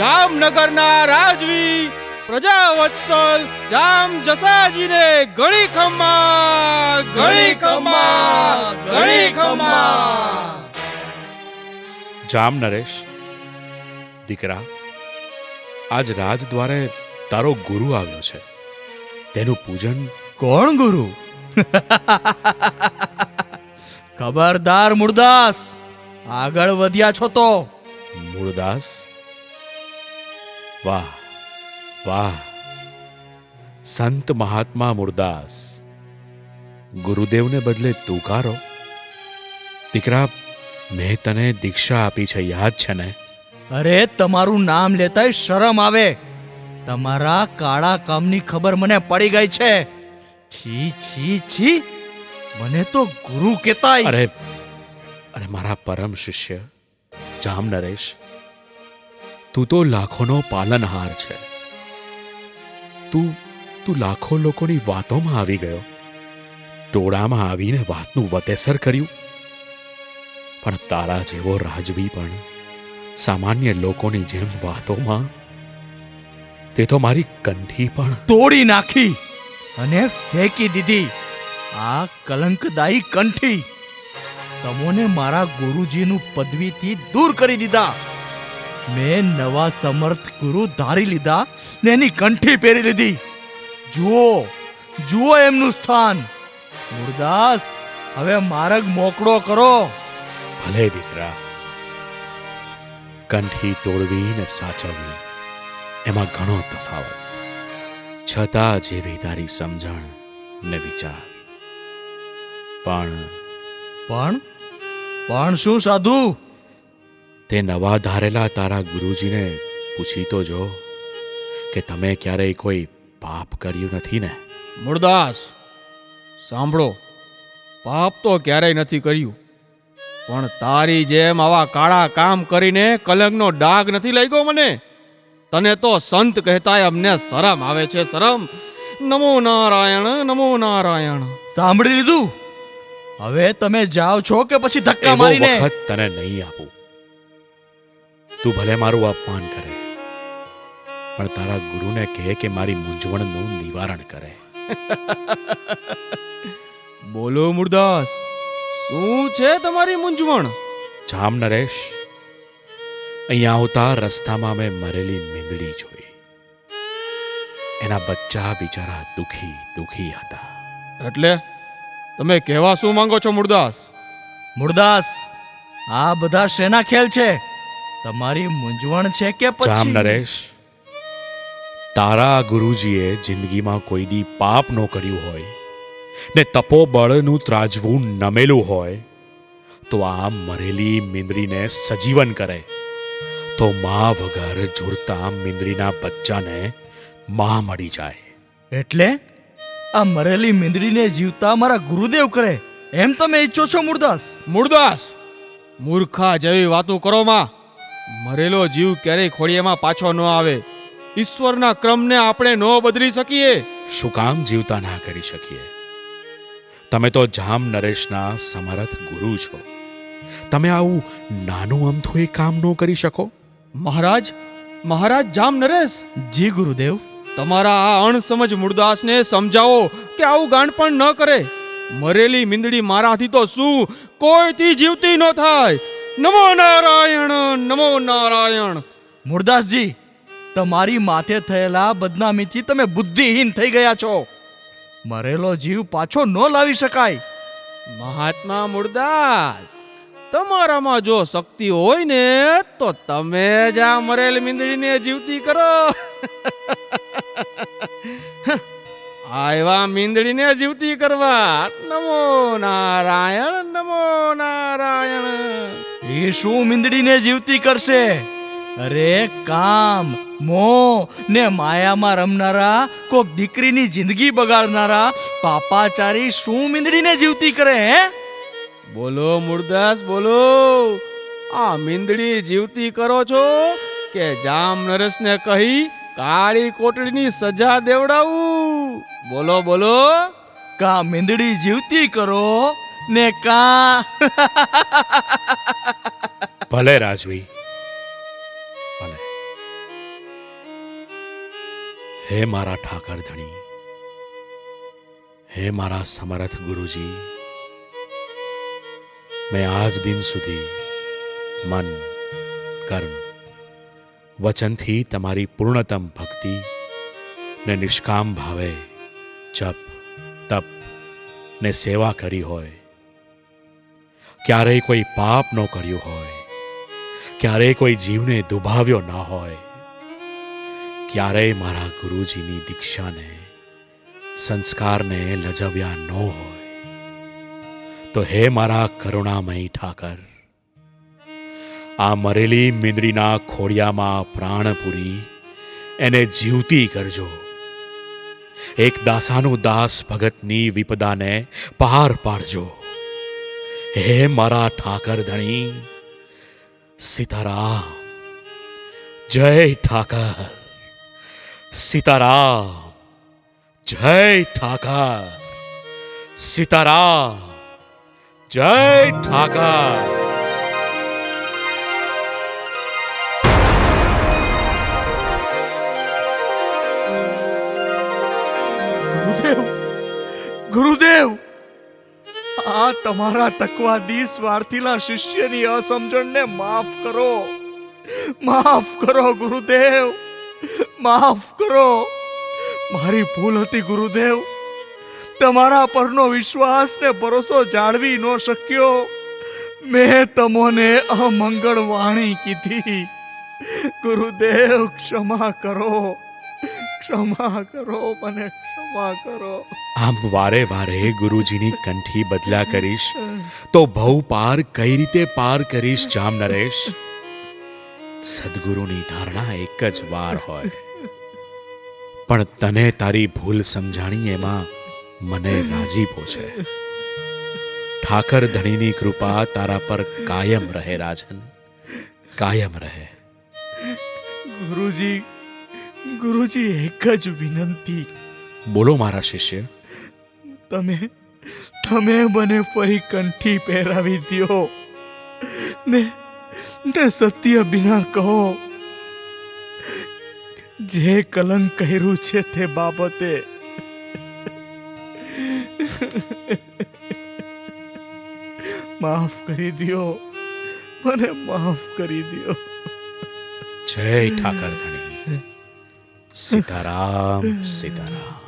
જામનગરના રાજવી પ્રજા વત્સલ જામ જસાજીને ગળી ખમ્મા ગળી ખમ્મા ગળી ખમ્મા. જામ નરેશ દીકરા આજ રાજદ્વારે તારો ગુરુ આવ્યો છે. તેનું પૂજન કોણ ગુરુ? ખબરદાર મુરદાસ આગળ વધ્યા છો તો. મૂળદાસ વાહ વાહ. સંત મહાત્મા મુરદાસ ગુરુદેવને બદલે તુકારો દીકરા મેં તને દીક્ષા આપી છે યાદ છે ને? અરે તમારું નામ લેતાય શરમ આવે. તમારા કાળા કામની ખબર મને પડી ગઈ છે. છી છી છી. મને તો ગુરુ કહેતાય. અરે અરે મારા પરમ શિષ્ય જામ નરેશ તું તો લાખોનો પાલનહાર છે. તું તું લાખો લોકોની વાતોમાં આવી ગયો. ટોળામાં આવીને વાતનું વતેસર કર્યું. પણ તારા જેવો રાજવી પણ સામાન્ય લોકોની જેમ વાતોમાં તે તો મારી કંઠી પણ તોડી નાખી અને ફેંકી દીધી. આ કલંકદાયી કંઠી. તમોને મારા ગુરુજીનું પદવીથી દૂર કરી દીધા. મેં નવા સમર્થ ગુરુ ધારી લીધા ને એની કંઠી પહેરી લીધી જુઓ જુઓ એમનું સ્થાન મુરદાસ હવે માર્ગ મોકળો કરો ભલે દીકરા કંઠી તોડવી ને સાચવવી એમાં ઘણો તફાવત છતાં જેવી તારી સમજણ ને વિચાર પણ પણ પણ શું સાધુ તે નવા ધારેલા તારા ગુરુજીને પૂછી તો જો કે તમે ક્યારેય કોઈ પાપ કર્યું નથી ને? મૂળદાસ સાંભળો પાપ તો ક્યારેય નથી કર્યું પણ તારી જેમ આવા કાળા કામ કરીને કલંકનો ડાઘ નથી લાગ્યો મને? તને તો સંત કહેતાય અમને શરમ આવે છે શરમ. નમો નારાયણ નમો નારાયણ. સાંભળી લીધું? હવે તમે જાઓ છો કે પછી ધક્કા મારીને? વખત તને નહીં આપું. તું ભલે મારું અપમાન કરે પણ તારા ગુરુને કહે કે મારી મૂંઝવણનું નિવારણ કરે. બોલો મુરદાસ શું છે તમારી મૂંઝવણ? જામ નરેશ અહીંયા આવતા રસ્તામાં મેં મરેલી મીંદડી જોઈ. એના બચ્ચા બિચારા દુખી દુખી હતા. એટલે તમે કહેવા શું માંગો છો મુરદાસ? મુરદાસ આ બધા શેના ખેલ છે? તમારી મૂંઝવણ છે કે પછી? જામ નરેશ તારા ગુરુજીએ જિંદગીમાં કોઈ દી પાપ ન કર્યું હોય ને તપોબળનું ત્રાજવું નમેલું હોય તો આ મરેલી મિંદરીને સજીવન કરે. તો મા વગર ઝૂરતા મિંદરીના બચ્ચાને મા મળી જાય. એટલે? આ મરેલી મીંદડીને જીવતા મારા ગુરુદેવ કરે. એમ તમે ઈચ્છો છો મૂળદાસ મૂળદાસ મૂર્ખા જેવી વાતો કરો માં. મરેલો જીવ ક્યારેય ખોળિયામાં પાછો ન આવે. ઈશ્વરના ક્રમને આપણે ન બદલી શકીએ. શું કામ જીવતા ના કરી શકીએ? તમે તો જામ નરેશના સમરથ ગુરુ છો. તમે આવું નાનું અમથું એ કામ ન કરી શકો? મહારાજ મહારાજ જામ નરેશ. જી ગુરુદેવ. તમારા આ અણસમજ મૂળદાસને સમજાવો કે આવું ગાંડપણ ન કરે. મરેલી મીંદડી મારાથી તો શું? કોઈથી જીવતી ન થાય? નમો નારાયણ નમો નારાયણ. મુરદાસજી તમારી માથે થયેલા બદનામીથી તમે બુદ્ધિહીન થઈ ગયા છો. મરેલો જીવ પાછો ન લાવી શકાય. મહાત્મા મુરદાસ તમારામાં જો શક્તિ હોય ને તો તમે જ આ મરેલ મીંદડીને જીવતી કરો. આવ્યા મીંદડીને જીવતી કરવા. નમો નારાયણ નમો નારાયણ. એ શું મીંદડીને જીવતી કરશે. અરે, કામ મો ને માયામાં રમનારા, કોક દીકરીની જિંદગી બગાડનારા પાપાચારી શું મીંદડીને જીવતી કરે, હે? બોલો, મુરદાસ, બોલો. આ મીંદડી જીવતી કરો છો કે જામ નરેશને કહી કાળી કોટડીની સજા દેવડાવું? બોલો બોલો. કા મીંદડી જીવતી કરો ને કા? ભલે, રાજવી. હે મારા ઠાકર ધણી, હે મારા સમરથ ગુરુજી, મેં આજ દિન સુધી મન, કર્મ, વચનથી તમારી પૂર્ણતમ ભક્તિ ને નિષ્કામ ભાવે જપ, તપ ને સેવા કરી હોય ક્યારેય કોઈ પાપ ન કર્યું હોય. ક્યારેય કોઈ જીવને દુભાવ્યો ન હોય. ક્યારેય મારા ગુરુજીની દીક્ષાને, સંસ્કારને લજવ્યા ન હોય. તો હે મારા કરુણામય ઠાકર, આ મરેલી મીંદડીના ખોડિયામાં પ્રાણ પૂરી એને જીવતી કરજો. એક દાસાનું દાસ ભગતની વિપદાને પાર પાડજો. હે મારા ઠાકર ધણી સીતારામ જય ઠાકર સીતારામ જય ઠાકર સીતારામ જય ઠાકર ગુરુદેવ ગુરુદેવ આ તમારા તકવાદી સ્વાર્થીલા શિષ્યની અસમજણને માફ કરો. માફ કરો, ગુરુદેવ. માફ કરો. મારી ભૂલ હતી, ગુરુદેવ. તમારા પરનો વિશ્વાસ ને ભરોસો જાળવી ન શક્યો. મેં તમોને અમંગળ વાણી કીધી. ગુરુદેવ, ક્ષમા કરો. ક્ષમા કરો, મને ક્ષમા કરો. આમ વારે વારે ગુરુજીની કંઠી બદલા કરીશ. તો ભવ પાર કઈ રીતે પાર કરીશ જામ નરેશ? સદગુરુની ધારણા એક જ વાર હોય. પણ તને તારી ભૂલ સમજાણી એમાં મને રાજીપો છે ઠાકર ધણીની કૃપા તારા પર કાયમ રહે રાજન. કાયમ રહે. ગુરુજી ગુરુજી એક જ વિનંતી. બોલો મારા શિષ્ય. તમે તમે મને ફરી કંઠી પહેરાવી દો ને ને સત્ય બિના કહો. જે કલંક કર્યું છે તે બાબતે. માફ કરી દ્યો, મને માફ કરી દો જય ઠાકર ધણી. સીતારામ સીતારામ.